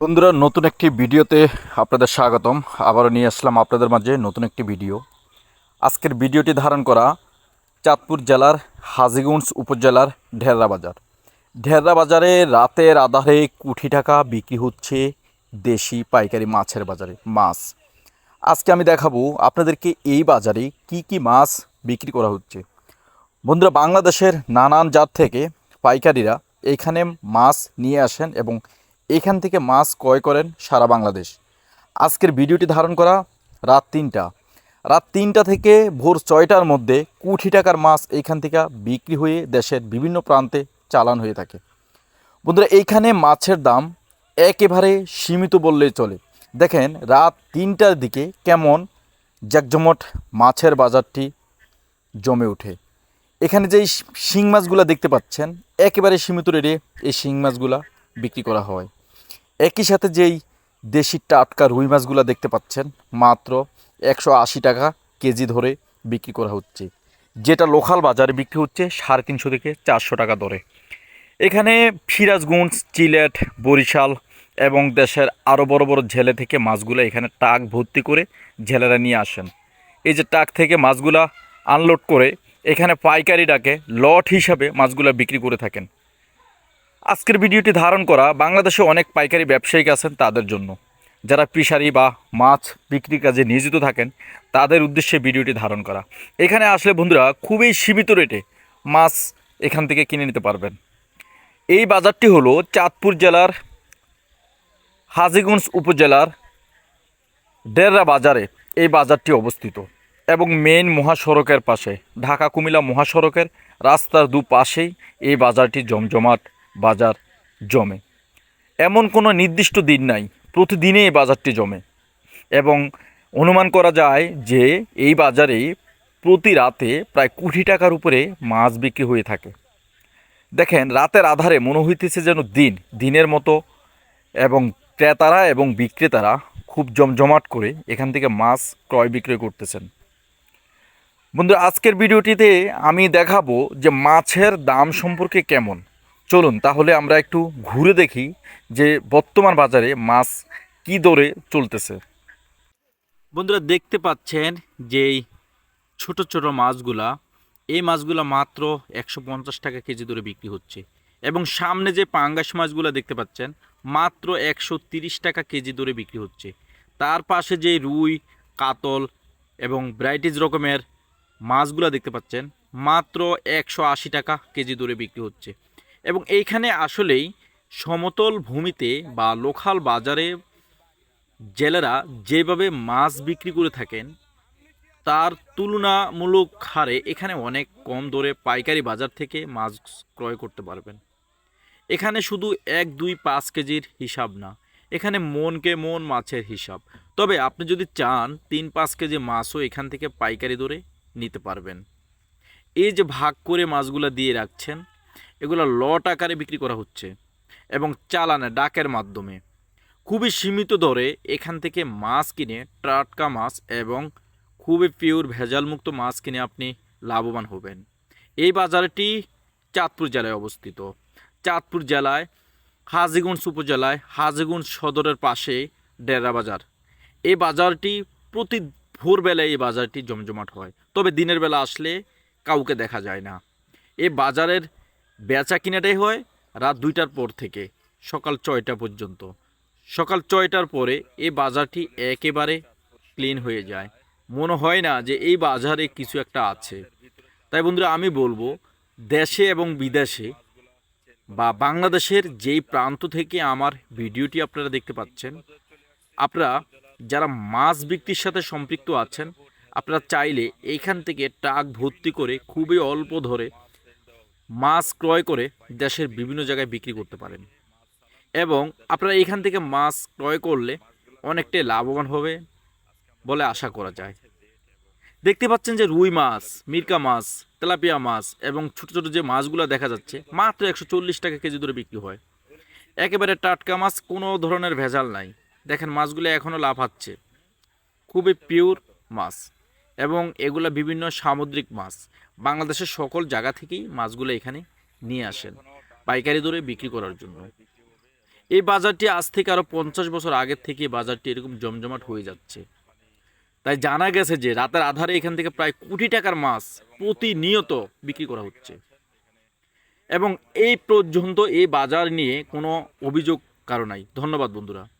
বন্ধুরা, নতুন একটি ভিডিওতে আপনাদের স্বাগতম। আবারও নিয়ে আসলাম আপনাদের মাঝে নতুন একটি ভিডিও। আজকের ভিডিওটি ধারণ করা চাঁদপুর জেলার হাজিগঞ্জ উপজেলার ঢেররা বাজার। ঢেররা বাজারে রাতের আধারে কোটি টাকা বিক্রি হচ্ছে দেশি পাইকারি মাছের বাজারে, মাছ। আজকে আমি দেখাবো আপনাদেরকে এই বাজারে কি কি মাছ বিক্রি করা হচ্ছে। বন্ধুরা, বাংলাদেশের নানান জাত থেকে পাইকারিরা এইখানে মাছ নিয়ে আসেন এবং এখান থেকে মাছ ক্রয় করেন সারা বাংলাদেশ। আজকের ভিডিওটি ধারণ করা রাত তিনটা। রাত তিনটা থেকে ভোর ছয়টার মধ্যে কোটি টাকার মাছ এইখান থেকে বিক্রি হয়ে দেশের বিভিন্ন প্রান্তে চালান হয়ে থাকে। বন্ধুরা, এইখানে মাছের দাম একেবারে সীমিত বললেই চলে। দেখেন, রাত তিনটার দিকে কেমন জাকজমট মাছের বাজারটি জমে ওঠে। এখানে যেই শিং মাছগুলো দেখতে পাচ্ছেন, একেবারে সীমিত রেটে এই শিং মাছগুলা বিক্রি করা হয়। একই সাথে যেই দেশি টাটকা রুই মাছগুলো দেখতে পাচ্ছেন, মাত্র একশো আশি টাকা কেজি ধরে বিক্রি করা হচ্ছে। যেটা লোকাল বাজারে বিক্রি হচ্ছে সাড়ে তিনশো থেকে চারশো টাকা দরে। এখানে সিরাজগঞ্জ, চিলেট, বরিশাল এবং দেশের আরও বড় বড় ঝেলে থেকে মাছগুলো এখানে টাক ভর্তি করে ঝেলেরা নিয়ে আসেন। এই যে টাক থেকে মাছগুলা আনলোড করে এখানে পাইকারি ডাকে লট হিসাবে মাছগুলো বিক্রি করে থাকেন। আজকের ভিডিওটি ধারণ করা বাংলাদেশে অনেক পাইকারি ব্যবসায়িক আছেন তাদের জন্য। যারা পিসারি বা মাছ বিক্রির কাজে নিয়োজিত থাকেন, তাদের উদ্দেশ্যে ভিডিওটি ধারণ করা। এখানে আসলে বন্ধুরা খুবই সীমিত রেটে মাছ এখান থেকে কিনে নিতে পারবেন। এই বাজারটি হলো চাঁদপুর জেলার হাজিগঞ্জ উপজেলার ডেররা বাজারে এই বাজারটি অবস্থিত। এবং মেইন মহাসড়কের পাশে ঢাকা কুমিল্লা মহাসড়কের রাস্তার দুপাশেই এই বাজারটি জমজমাট বাজার জমে। এমন কোনো নির্দিষ্ট দিন নাই প্রতিদিনে এই বাজারটি জমে। এবং অনুমান করা যায় যে এই বাজারে প্রতি রাতে প্রায় কোটি টাকার উপরে মাছ বিক্রি হয়ে থাকে। দেখেন, রাতের আধারে মনে হইতেছে যেন দিন, দিনের মতো। এবং ক্রেতারা এবং বিক্রেতারা খুব জমজমাট করে এখান থেকে মাছ ক্রয় বিক্রয় করতেছেন। বন্ধু আজকের ভিডিওটিতে আমি দেখাবো যে মাছের দাম সম্পর্কে কেমন। চলুন তাহলে আমরা একটু ঘুরে দেখি যে বর্তমান বাজারে মাছ কি দরে চলতেছে। বন্ধুরা, দেখতে পাচ্ছেন যেই ছোট ছোট মাছগুলা, এই মাছগুলা মাত্র একশো পঞ্চাশ টাকা কেজি দরে বিক্রি হচ্ছে। এবং সামনে যে পাঙ্গাস মাছগুলো দেখতে পাচ্ছেন, মাত্র একশো তিরিশ টাকা কেজি দরে বিক্রি হচ্ছে। তার পাশে যে রুই, কাতল এবং ভ্যারাইটিস রকমের মাছগুলো দেখতে পাচ্ছেন, মাত্র একশো আশি টাকা কেজি দরে বিক্রি হচ্ছে। এবং এইখানে আসলেই সমতল ভূমিতে বা লোকাল বাজারে জেলেরা যেভাবে মাছ বিক্রি করে থাকেন, তার তুলনামূলক হারে এখানে অনেক কম দরে পাইকারি বাজার থেকে মাছ ক্রয় করতে পারবেন। এখানে শুধু এক, দুই, পাঁচ কেজির হিসাব না, এখানে মনকে মন, মাছের হিসাব। তবে আপনি যদি চান তিন, পাঁচ কেজি মাছও এখান থেকে পাইকারি দরে নিতে পারবেন। এই যে ভাগ করে মাছগুলো দিয়ে রাখছেন, এগুলো লট আকারে বিক্রি করা হচ্ছে এবং চালানে, ডাকের মাধ্যমে। খুবই সীমিত দরে এখান থেকে মাছ কিনে, টাটকা মাছ এবং খুবই পিওর ভেজালমুক্ত মাছ কিনে আপনি লাভবান হবেন। এই বাজারটি চাঁদপুর জেলায় অবস্থিত। চাঁদপুর জেলায়, হাজিগঞ্জ উপজেলায়, হাজিগঞ্জ সদরের পাশে ডেরা বাজার। এই বাজারটি প্রতি ভোরবেলায় এই বাজারটি জমজমাট হয়। তবে দিনের বেলা আসলে কাউকে দেখা যায় না। এ বাজারের বেচা কিনাটাই হয় রাত দুইটার পর থেকে, সকাল ছয়টা পর্যন্ত। সকাল ছয়টার পরে এই বাজারটি একেবারে ক্লিন হয়ে যায়। মনে হয় না যে এই বাজারে কিছু একটা আছে। তাই বন্ধুরা, আমি বলব, দেশে এবং বিদেশে বা বাংলাদেশের যেই প্রান্ত থেকে আমার ভিডিওটি আপনারা দেখতে পাচ্ছেন, আপনারা যারা মাছ বিক্রির সাথে সম্পৃক্ত আছেন, আপনারা চাইলে এইখান থেকে টাক ভর্তি করে খুবই অল্প ধরে মাছ ক্রয় করে দেশের বিভিন্ন জায়গায় বিক্রি করতে পারেন। এবং আপনারা এখান থেকে মাছ ক্রয় করলে অনেকটাই লাভবান হবে বলে আশা করা যায়। দেখতে পাচ্ছেন যে রুই মাছ, মিরকা মাছ, তেলাপিয়া মাছ এবং ছোট ছোট যে মাছগুলো দেখা যাচ্ছে, মাত্র একশো চল্লিশ টাকা কেজি ধরে বিক্রি হয়। একেবারে টাটকা মাছ কোনো ধরনের ভেজাল নাই। দেখেন মাছগুলো এখনও লাফাচ্ছে। খুবই পিওর মাছ এবং এগুলো বিভিন্ন সামুদ্রিক মাছ। বাংলাদেশের সকল জায়গা থেকেই মাছগুলো এখানে নিয়ে আসেন পাইকারি দরে বিক্রি করার জন্য। এই বাজারটি আজ থেকে আরও পঞ্চাশ বছর আগের থেকে বাজারটি এরকম জমজমাট হয়ে যাচ্ছে। তাই জানা গেছে যে রাতের আধারে এখান থেকে প্রায় কোটি টাকার মাছ প্রতিনিয়ত বিক্রি করা হচ্ছে। এবং এই পর্যন্ত এই বাজার নিয়ে কোনো অভিযোগ কারও নাই। ধন্যবাদ বন্ধুরা।